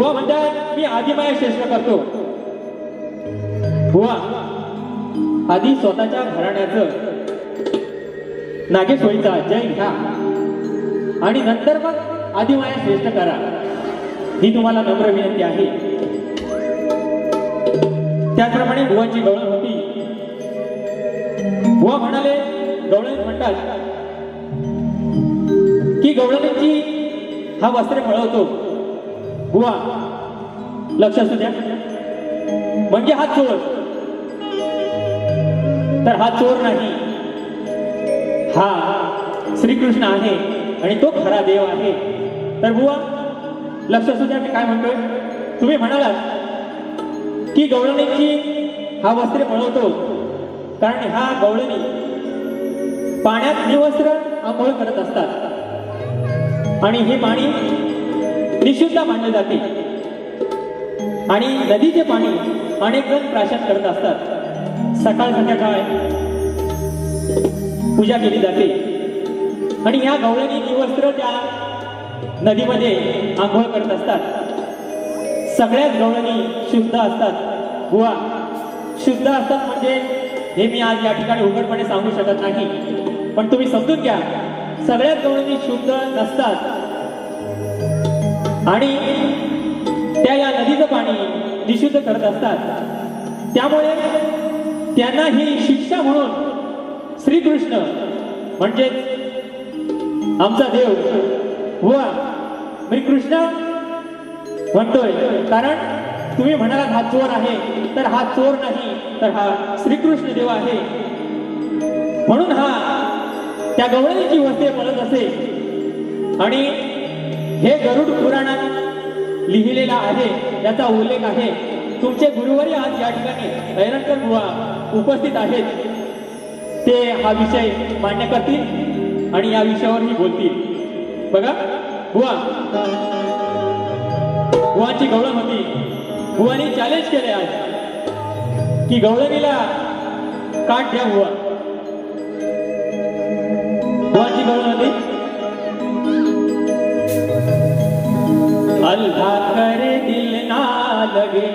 बुवा म्हणतात मी आदिमाया श्रेष्ठ करतो. बुवा आधी स्वतःच्या घराण्याचं होईचा जय घ्या आणि नंतर मग आदिमाया श्रेष्ठ करा. ही तुम्हाला नम्र विनंती आहे. त्याचप्रमाणे भुवाची गवळण होती बुवा म्हणाले गवळण म्हणतात की गवळणीची हा वस्त्र मिळवतो. बुवा लक्ष असू द्या. म्हणजे हा चोर. तर हा चोर नाही. हा श्रीकृष्ण आहे आणि तो खरा देव आहे. तर बुवा लक्ष असू द्या मी काय म्हणतोय? तुम्ही म्हणालात की गवळणीची हा वस्त्र पळवतो कारण हा गवळणी पाण्यात निवस्त्र आंघोळ करत असतात. आणि हे पाणी निशुद्ध मानले जाते. आणि नदीचे पाणी अनेक जण प्राशन करत असतात. सकाळ संध्याकाळ पूजा केली जाते. आणि ह्या गवळणी निवस्त्र त्या नदीमध्ये आंघोळ करत असतात. सगळ्याच गवळणी शुद्ध असतात. गुवा शुद्ध असतात म्हणजे हे मी आज या ठिकाणी उघडपणे सांगू शकत नाही. पण तुम्ही समजून घ्या सगळ्याच गवळणी शुद्ध नसतात. आणि त्या या नदीचं पाणी निशुद्ध करत असतात. त्यामुळे त्यांना ही शिक्षा म्हणून श्रीकृष्ण म्हणजेच आमचा देव व मी कृष्ण म्हणतोय कारण तुम्ही म्हणालात हा चोर आहे तर हा चोर नाही तर हा श्रीकृष्ण देव आहे. म्हणून हा त्या गवळणीची वस्ते बोलत असे. आणि हे गरुड पुराणात लिहिलेला आहे याचा उल्लेख आहे. तुमचे गुरुवारी आज या ठिकाणी ऐरणकर बुवा उपस्थित आहेत. ते हा विषय मान्य करतील आणि या विषयावरही बोलतील. बघा बुवा. बुवाची गवळण होती. बुवाने चॅलेंज केले आज. की गवळणीला काट द्या बुवा. बुवाची गवळण होती. अल्लाह कर दिल ना लगे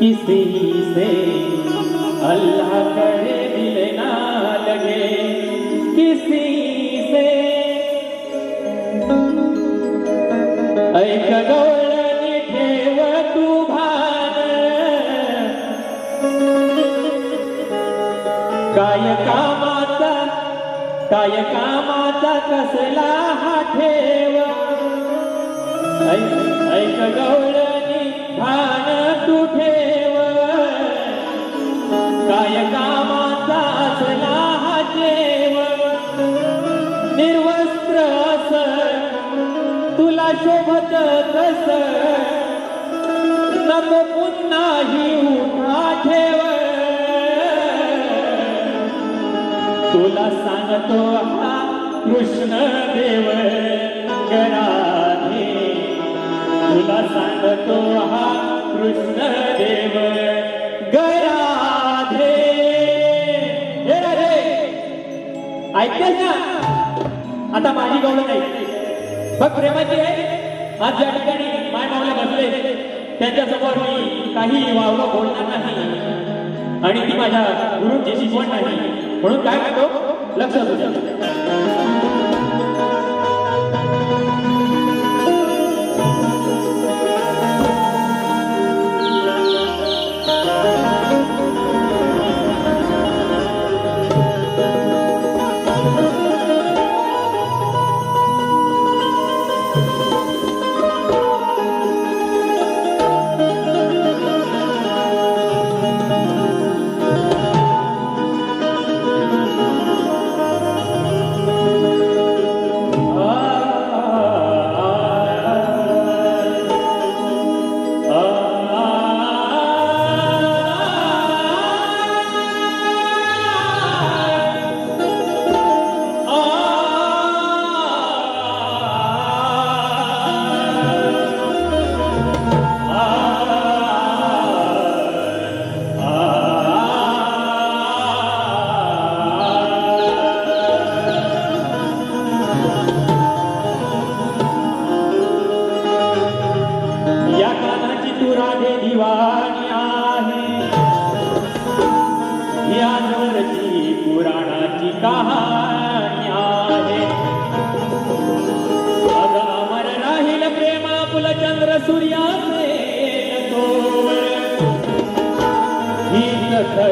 किसी से। अल्लाह करे दिल ना लगे किसी से। ऐक गवळणी ठेव तू भान काय कामाचा काय कामाचा कसला हा ठेव। ऐक ऐक गवळणी भान तू ठेव. काय कामाचा असला हा जेव. निर्वस्त्र अस तुला शोभत कस नको पुन्हा ही उठा ठेव. तुला सांगतो हा कृष्ण देव गराधे तुला सांगतो हा कृष्ण देव. गराधे हे ऐकतेस ना? आता माझी गौरव नाही. बघ प्रेमाची आहे. आज ज्या ठिकाणी माय मावले बसले त्यांच्यासमोर मी काही वावलं बोलणार नाही. आणि ती माझ्या गुरुची शिकवण नाही. म्हणून काय म्हणतो लक्ष असू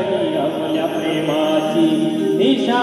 करी हम अपने मासी निशा